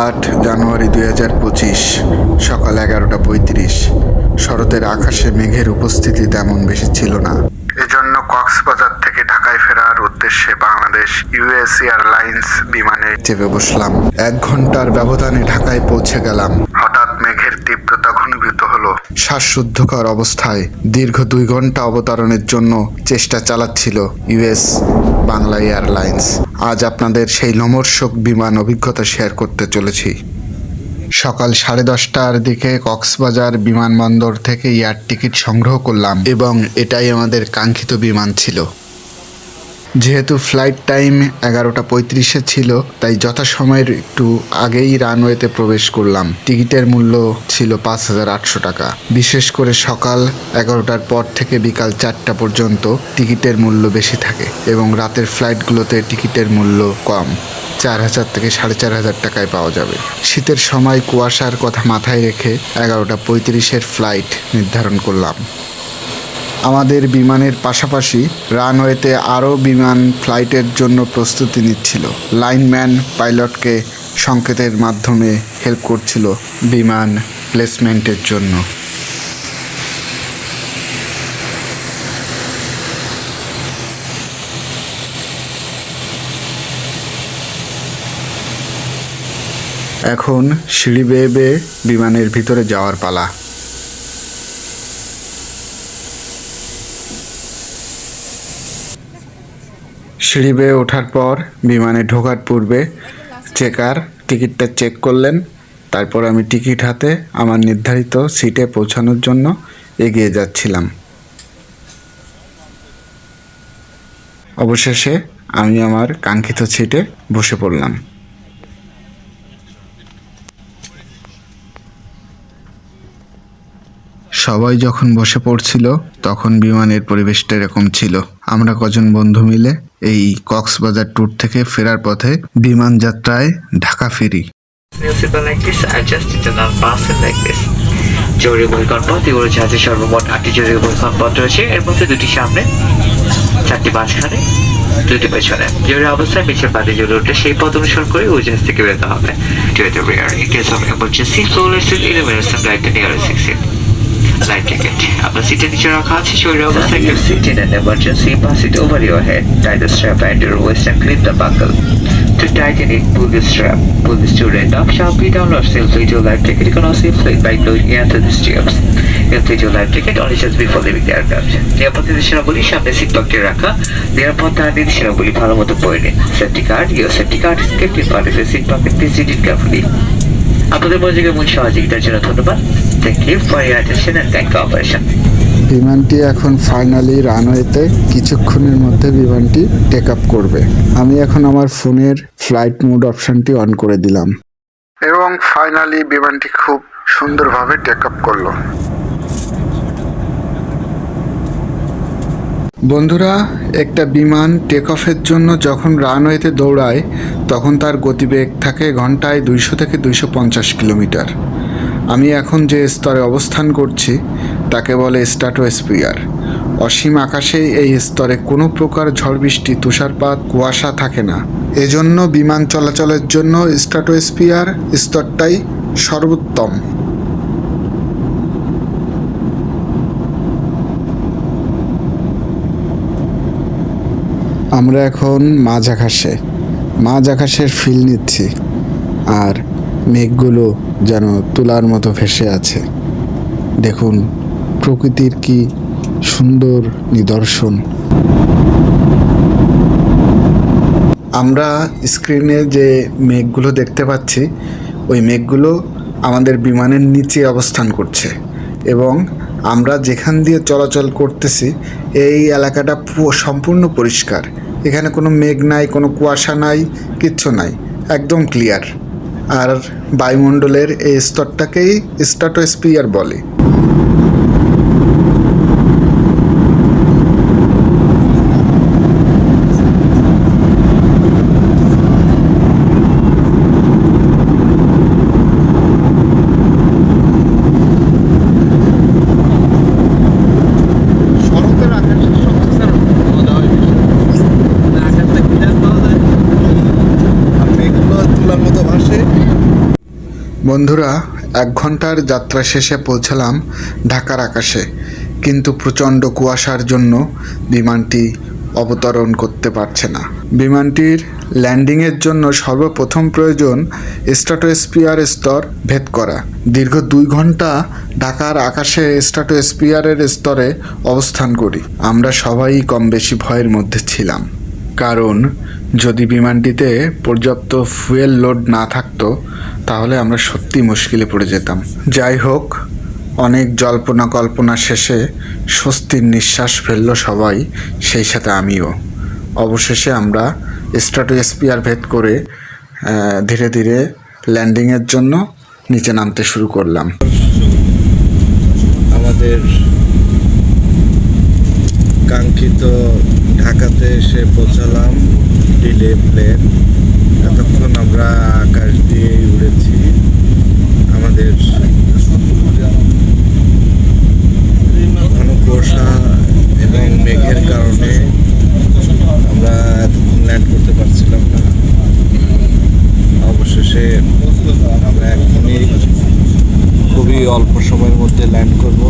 আট জানুয়ারি দুই হাজার পঁচিশ, সকাল এগারোটা পঁয়ত্রিশ। শরতের আকাশে মেঘের উপস্থিতি তেমন বেশি ছিল না। এজন্য কক্সবাজার থেকে ঢাকায় ফেরার উদ্দেশ্যে বাংলাদেশ ইউএস এয়ারলাইন্স বিমানে চেপে বসলাম। এক ঘণ্টার ব্যবধানে ঢাকায় পৌঁছে গেলাম। হঠাৎ মেঘের তীব্রতা ঘনীভূত হলো। শ্বাসরুদ্ধকর অবস্থায় দীর্ঘ দুই ঘণ্টা অবতরণের জন্য চেষ্টা চালাচ্ছিল ইউএস বাংলা এয়ারলাইন্স। আজ আপনাদের সেই লোমর্ষক বিমান অভিজ্ঞতা শেয়ার করতে চলেছি। সকাল সাড়ে দশটার দিকে কক্সবাজার বিমানবন্দর থেকে এয়ার টিকিট সংগ্রহ করলাম এবং এটাই আমাদের কাঙ্ক্ষিত বিমান ছিল। যেহেতু ফ্লাইট টাইম এগারোটা পঁয়ত্রিশে ছিল, তাই যথাসময়ের একটু আগেই রানওয়েতে প্রবেশ করলাম। টিকিটের মূল্য ছিল পাঁচ হাজার আটশো টাকা। বিশেষ করে সকাল এগারোটার পর থেকে বিকাল চারটা পর্যন্ত টিকিটের মূল্য বেশি থাকে এবং রাতের ফ্লাইটগুলোতে টিকিটের মূল্য কম। চার হাজার থেকে সাড়ে চার হাজার টাকায় পাওয়া যাবে। শীতের সময় কুয়াশার কথা মাথায় রেখে এগারোটা পঁয়ত্রিশের ফ্লাইট নির্ধারণ করলাম। আমাদের বিমানের পাশাপাশি রানওয়েতে আরও বিমান ফ্লাইটের জন্য প্রস্তুতি নিচ্ছিল। লাইনম্যান পাইলটকে সংকেতের মাধ্যমে হেল্প করছিল বিমান প্লেসমেন্টের জন্য। এখন সিঁড়ি বেয়ে বেয়ে বিমানের ভিতরে যাওয়ার পালা। সিঁড়ি বেয়ে ওঠার পর বিমানে ঢোকার পূর্বে চেকার টিকিটটা চেক করলেন। তারপর আমি টিকিট হাতে আমার নির্ধারিত সিটে পৌঁছানোর জন্য এগিয়ে যাচ্ছিলাম। অবশেষে আমি আমার কাঙ্ক্ষিত সিটে বসে পড়লাম। সবাই যখন বসে পড়ছিল তখন বিমানের পরিবেশটা এরকম ছিল আমরা কজন বন্ধু মিলে এই কক্সবাজার ট্যুর থেকে ফেরার পথে বিমান যাত্রায় ঢাকা ফিরি. জরুরি বহিকনপথ এগুলো জাহাজে সর্বমোট আটটি জরুরি বহিকনপথ রয়েছে এর মধ্যে দুটি সামনে চারটি মাঝখানে দুটি পেছনে জরুরি অবস্থায় পিছের পাতে জ্বলে উঠে সেই পথ অনুসরণ করে ওই জাহাজ থেকে বেরোতে হবে to the rear in case of emergency flow less than the life jacket আপনার সিটের নিচে রাখা আছে শরীর অবস্থায় you sit in an emergency pass it over your head tie the strap and your waist and clip the buckle To tighten it, pull the strap. Pull the student up sharply down or inflate your life jacket. You can also inflate by blowing air to the tubes. Inflate your life jacket only just before leaving the aircraft. নিরাপদ নির্দেশনাবলী সামনে seat পকেটে রাখা নিরাপদ তার নির্দেশনাবলী ভালো মতো পড়ে নিন safety card your safety card is kept in part of seat pocket please read it carefully আপনাদের মনোযোগের মূল সহযোগিতার জন্য ধন্যবাদ বিমানটি এখন ফাইনালি রানওয়েতে কিছুক্ষণের মধ্যে বিমানটি টেক আপ করবে। আমি এখন আমার ফোনের ফ্লাইট মোড অপশনটি অন করে দিলাম। এবং ফাইনালি বিমানটি খুব সুন্দরভাবে টেক আপ করল। বন্ধুরা, একটা বিমান টেক অফের জন্য যখন রানওয়েতে দৌড়ায়, তখন তার গতিবেগ থাকে ঘন্টায় দুইশো থেকে দুইশো পঞ্চাশ কিলোমিটার। আমি এখন যে স্তরে অবস্থান করছি, তাকে বলে স্ট্যাটোস্পিয়ার অসীম আকাশে এই স্তরে কোনো প্রকার ঝড় বৃষ্টি, তুষারপাত, কুয়াশা থাকে না। এজন্য বিমান চলাচলের জন্য স্ট্যাটোস্পিয়ার স্তরটাই সর্বোত্তম। আমরা এখন মাঝ আকাশে, মাঝ আকাশের ফিল নিচ্ছি। আর মেঘগুলো যেন তুলার মতো ভেসে আছে। দেখুন, প্রকৃতির কি সুন্দর নিদর্শন। আমরা স্ক্রিনে যে মেঘগুলো দেখতে পাচ্ছি, ওই মেঘগুলো আমাদের বিমানের নিচে অবস্থান করছে এবং আমরা যেখান দিয়ে চলাচল করতেছি, এই এলাকাটা সম্পূর্ণ পরিষ্কার। এখানে কোনো মেঘ নাই, কোনো কুয়াশা নাই, কিচ্ছু নাই, একদম ক্লিয়ার আর বায়ুমণ্ডলের এই স্তরটাকেই স্টাটোস্পিয়ার বলে শরতের আকাশের সবচেয়ে স্যার মজা হয় আকাশটা ক্লিয়ার পাওয়া যায় আর মেঘগুলো তুলার মতো ভাসে বন্ধুরা, এক ঘণ্টার যাত্রা শেষে পৌঁছালাম ঢাকার আকাশে, কিন্তু প্রচণ্ড কুয়াশার জন্য বিমানটি অবতরণ করতে পারছে না। বিমানটির ল্যান্ডিংয়ের জন্য সর্বপ্রথম প্রয়োজন স্ট্র্যাটোস্পিয়ার স্তর ভেদ করা। দীর্ঘ দুই ঘণ্টা ঢাকার আকাশে স্ট্র্যাটোস্পিয়ারের স্তরে অবস্থান করি। আমরা সবাই কম বেশি ভয়ের মধ্যে ছিলাম, কারণ যদি বিমানটিতে পর্যাপ্ত ফুয়েল লোড না থাকতো, তাহলে আমরা সত্যি মুশকিলে পড়ে যেতাম। যাই হোক, অনেক জল্পনা কল্পনা শেষে স্বস্তির নিঃশ্বাস ফেলল সবাই, সেই সাথে আমিও। অবশেষে আমরা স্ট্র্যাটোস্পিয়ার ভেদ করে ধীরে ধীরে ল্যান্ডিংয়ের জন্য নিচে নামতে শুরু করলাম। আমাদের কাঙ্ক্ষিত ঢাকাতে এসে পৌঁছালাম। ডিলে প্লেন এতক্ষণ আমরা আকাশ দিয়েই উড়েছি। আমাদের ঘন কুয়াশা এবং মেঘের কারণে আমরা এতক্ষণ ল্যান্ড করতে পারছিলাম না। অবশেষে আমরা এখনই খুবই অল্প সময়ের মধ্যে ল্যান্ড করব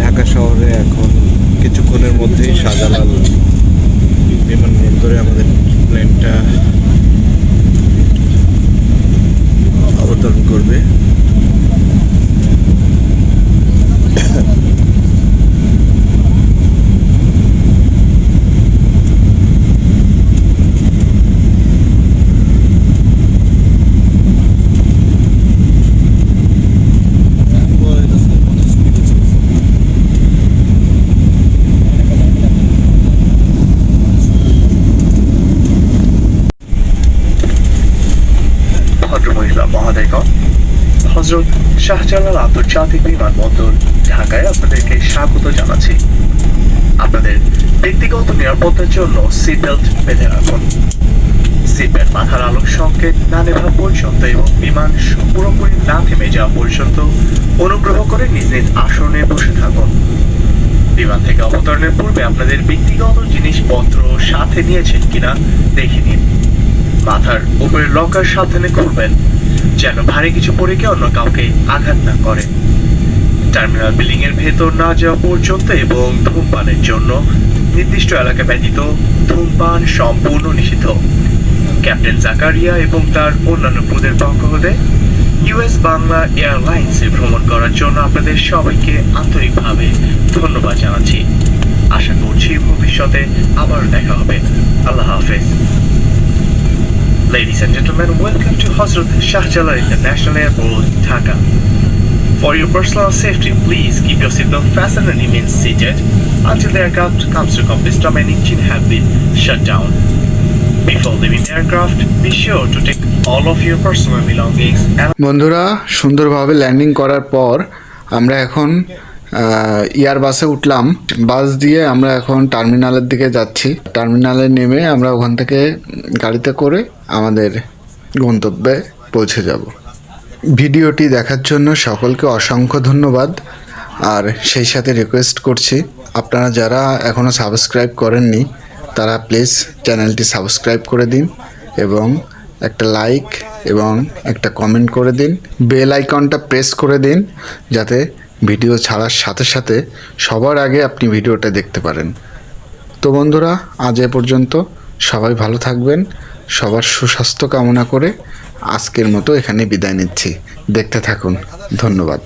ঢাকা শহরে এখন কিছুক্ষণের মধ্যেই শাহজালাল বিমানবন্দরে আমাদের প্লেনটা অবতরণ করবে। হজরত শাহজালাল আন্তর্জাতিক বিমানবন্দর ঢাকায় আপনাদেরকে স্বাগত জানাচ্ছি। আপনাদের ব্যক্তিগত নিরাপত্তার জন্য সিট বেল্ট বেঁধে রাখুন। সিট বেল্ট মাথার আলোক সংকেত না নেভা পর্যন্ত এবং বিমান পুরোপুরি না থেমে যাওয়া পর্যন্ত অনুগ্রহ করে নিজ নিজ আসনে বসে থাকুন। বিমান থেকে অবতরণের পূর্বে আপনাদের ব্যক্তিগত জিনিসপত্র সাথে নিয়েছেন কিনা দেখে নিন। মাথার উপরে লকার সাবধানে খুলবেন যেন ভারী কিছু পড়ে গিয়ে অন্য কাউকে আঘাত না করে। টার্মিনাল বিল্ডিং এর ভেতর না যাওয়া পর্যন্ত এবং ধূমপানের জন্য নির্দিষ্ট এলাকা ব্যতীত ধূমপান সম্পূর্ণ নিষিদ্ধ। ক্যাপ্টেন জাকারিয়া এবং তার অন্যান্য পদের পক্ষ হতে ইউএস বাংলা এয়ারলাইন্সে ভ্রমণ করার জন্য আপনাদের সবাইকে আন্তরিকভাবে ধন্যবাদ জানাচ্ছি। আশা করছি ভবিষ্যতে আবার দেখা হবে। আল্লাহ হাফেজ। Ladies and gentlemen, welcome to Hazrat Shah Jalal International Airport, Dhaka. For your personal safety, please keep your seatbelt fastened and remain seated until the aircraft comes to complete stop and engine have been shut down. Before leaving the aircraft, be sure to take all of your personal belongings and বন্ধুরা সুন্দরভাবে landing করার পর আমরা এখন ইয়ার বাসে উঠলাম। বাস দিয়ে আমরা এখন টার্মিনালের দিকে যাচ্ছি। টার্মিনালে নেমে আমরা ওখান থেকে গাড়িতে করে আমাদের গন্তব্যে পৌঁছে যাব। ভিডিওটি দেখার জন্য সকলকে অসংখ্য ধন্যবাদ। আর সেই সাথে রিকোয়েস্ট করছি, আপনারা যারা এখনও সাবস্ক্রাইব করেননি, তারা প্লিজ চ্যানেলটি সাবস্ক্রাইব করে দিন এবং একটা লাইক এবং একটা কমেন্ট করে দিন। বেল আইকনটা প্রেস করে দিন, যাতে ভিডিও ছাড়ার সাথে সাথে সবার আগে আপনি ভিডিওটা দেখতে পারেন। তো বন্ধুরা, আজ এ পর্যন্ত সবাই ভালো থাকবেন, সবার সুস্বাস্থ্য কামনা করে আজকের মতো এখানে বিদায় নিচ্ছি। দেখতে থাকুন, ধন্যবাদ।